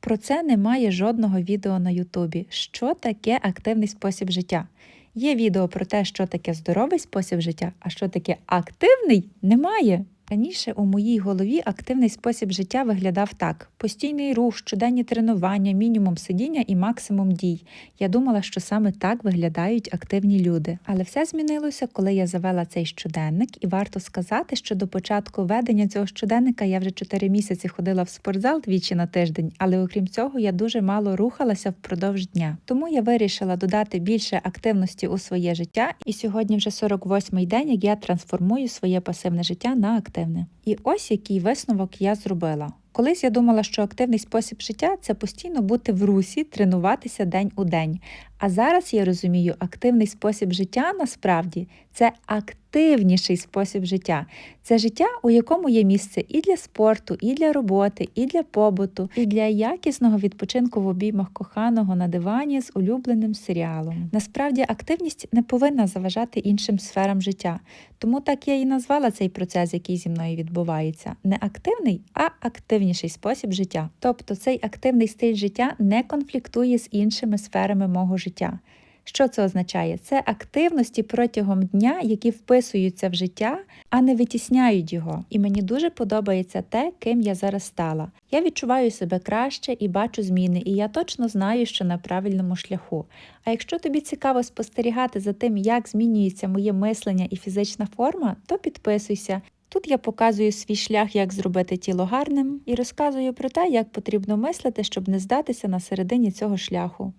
Про це немає жодного відео на Ютубі. Що таке активний спосіб життя? Є відео про те, що таке здоровий спосіб життя, а що таке активний немає. Раніше у моїй голові активний спосіб життя виглядав так: постійний рух, щоденні тренування, мінімум сидіння і максимум дій. Я думала, що саме так виглядають активні люди. Але все змінилося, коли я завела цей щоденник, і варто сказати, що до початку ведення цього щоденника я вже 4 місяці ходила в спортзал двічі на тиждень, але окрім цього я дуже мало рухалася впродовж дня. Тому я вирішила додати більше активності у своє життя, і сьогодні вже 48-й день, як я трансформую своє пасивне життя на активне. І ось який висновок я зробила. Колись я думала, що активний спосіб життя це постійно бути в русі, тренуватися день у день. А зараз я розумію, активний спосіб життя насправді це активніший спосіб життя. Це життя, у якому є місце і для спорту, і для роботи, і для побуту, і для якісного відпочинку в обіймах коханого на дивані з улюбленим серіалом. Насправді активність не повинна заважати іншим сферам життя. Тому так я і назвала цей процес, який зі мною відбувається. Не активний, а активніший спосіб життя. Тобто цей активний стиль життя не конфліктує з іншими сферами мого життя. Що це означає? Це активності протягом дня, які вписуються в життя, а не витісняють його. І мені дуже подобається те, ким я зараз стала. Я відчуваю себе краще і бачу зміни, і я точно знаю, що на правильному шляху. А якщо тобі цікаво спостерігати за тим, як змінюється моє мислення і фізична форма, то підписуйся. Тут я показую свій шлях, як зробити тіло гарним, і розказую про те, як потрібно мислити, щоб не здатися на середині цього шляху.